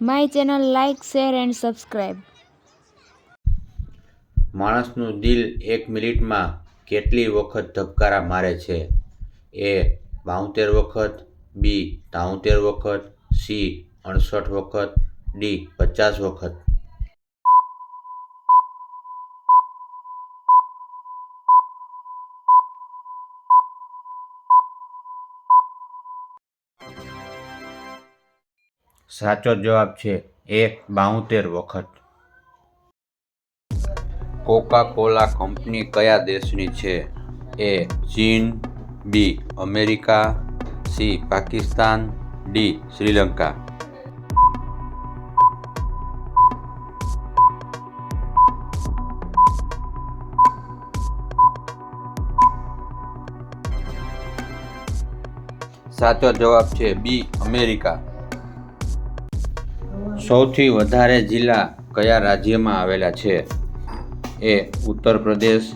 My channel like share and subscribe માણસનું દિલ એક મિનિટમાં કેટલી વખત ધબકારા મારે છે? એ બાઉતેર વખત, બી તાઉતેર વખત, સી અડસઠ વખત, ડી પચાસ વખત. સાચો જવાબ છે એક બાઉતેર વખત. કોકા કોલા કંપની કયા દેશની છે? એ ચીન, B America, C Pakistan, D Sri Lanka. સાચો જવાબ છે બી અમેરિકા. સૌથી વધારે જિલ્લા કયા રાજ્યમાં આવેલા છે? A Uttar Pradesh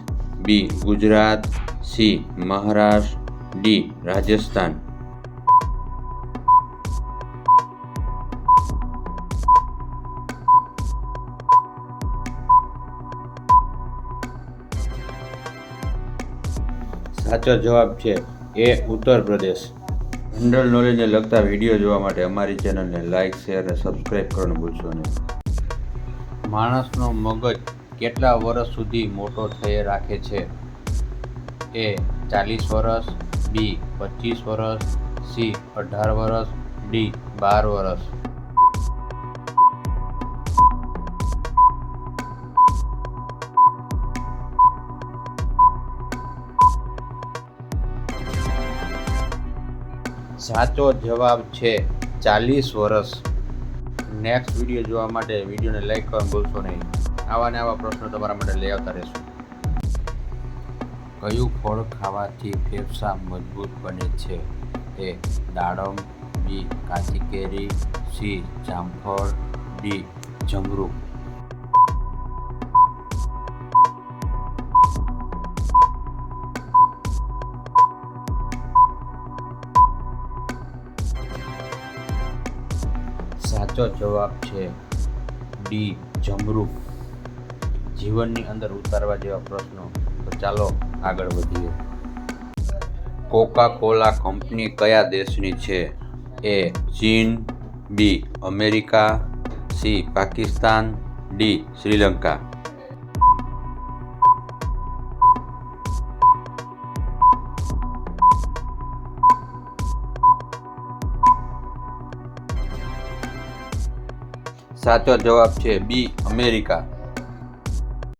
B Gujarat, C Maharashtra, D Rajasthan. સાચો જવાબ છે એ ઉત્તર પ્રદેશ જનરલ નોલેજને લગતા વીડિયો જોવા માટે અમારી ચેનલને લાઇક શેર અને સબસ્ક્રાઈબ કરવાનું ભૂલશો નહીં. માણસનો મગજ કેટલા વર્ષ સુધી મોટો થઈ રાખે છે? એ ચાલીસ વર્ષ, બી પચીસ વર્ષ, સી અઢાર વર્ષ, ડી બાર વર્ષ. સાચો જવાબ છે ચાલીસ વર્ષ. નેક્સ્ટ વીડિયો જોવા માટે વિડીયોને લાઈક કરવાનું ભૂલશો નહીં. આવા ને આવા પ્રશ્નો તમારા માટે લઈ આવતા રહેશું. કયું ફળ ખાવાથી ફેફસા મજબૂત બને છે? એ દાડમ, બી કાચી કેરી, સી જામફળ, ડી જમરૂ. સાચો જવાબ છે ડી જમરૂક જીવનની અંદર ઉતારવા જેવા પ્રશ્નો. તો ચાલો આગળ વધીએ. કોકા કોલા કંપની કયા દેશની છે? એ ચીન, B, America, C, Pakistan, D, Sri Lanka. સાચો જવાબ છે બી અમેરિકા.